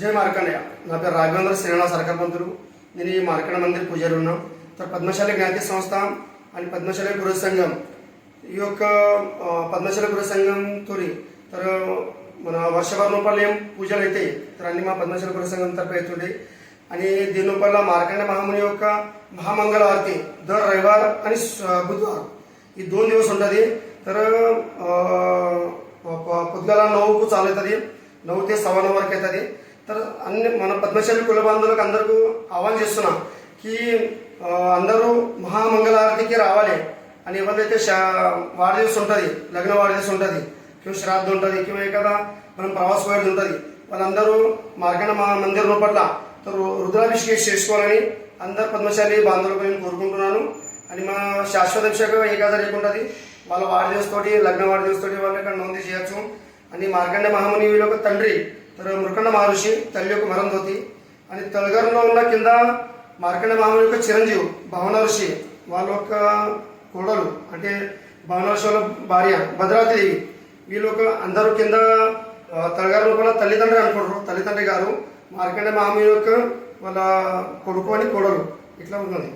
జై మార్కండయ్య నా పేరు రాఘవేంద్ర శ్రీనివాస సరకర్ పంతులు. నేను ఈ మార్కండ మందిర్ పూజారి ఉన్నాం. పద్మశాలి జ్ఞాతి సంస్థ అండ్ పద్మశాలి గృహ సంఘం. ఈ యొక్క పద్మశాలి గృహ సంఘం తోరి తర మన వర్షవర్ణోపాలయం పూజలు అయితే అన్ని మా పద్మశాలి గృహ సంఘం తరపు అవుతుంది అని దీనిపల్ల మార్కండ మహాముని యొక్క మహామంగళ ఆరతి దర్ రవివారం అని బుధవారం. ఈ దోన్ దివస్ ఉంటుంది. तर పొద్దుగాల నవ్వుకు చాలు అవుతుంది నవ్వుతే సవా నవ్వు వరకు అవుతుంది అన్ని మన పద్మశాలి కుల బంధువులకు అందరికీ ఆహ్వానం చేస్తున్నాం ఈ అందరూ మహామంగళారతికి రావాలి అని ఎవరైతే ఎవరిదైతే వారదేశం ఉంటుంది లగ్న వారదేశం ఉంటుంది క్యూ శ్రాద్ధం ఉంటుంది క్యూ కదా మనం ప్రవాస పోయేది ఉంటుంది వాళ్ళందరూ మార్గణ మందిర్ రూపట్ల రుద్రాభిషేకం చేసుకోవాలని అందరు పద్మశాలి బాంధవులకు నేను కోరుకుంటున్నాను. అని మా శాశ్వత అభిషేకం ఏ కదా లేకుంటుంది వాళ్ళ వారదేశంతో లగ్న వారదేశంతో వాళ్ళు ఇక్కడ నోంది చేయొచ్చు. అని మార్కండ మహాముని యొక్క తండ్రి తర్వాత మృకండ మహర్షి తల్లి యొక్క మరంధోతి అని తలగరంలో ఉన్న కింద మార్కండ మహాముని యొక్క చిరంజీవి భవన ఋషి వాళ్ళ యొక్క కోడలు అంటే భవన ఋషి వాళ్ళ భార్య భద్రాదేవి వీళ్ళు ఒక అందరూ కింద ఆ, తలగారు లోపల తల్లిదండ్రి అనుకుంటారు. తల్లిదండ్రి గారు మార్కండ మహాముని యొక్క వాళ్ళ కొడుకు అని కోడలు. ఇట్లా ఉన్నది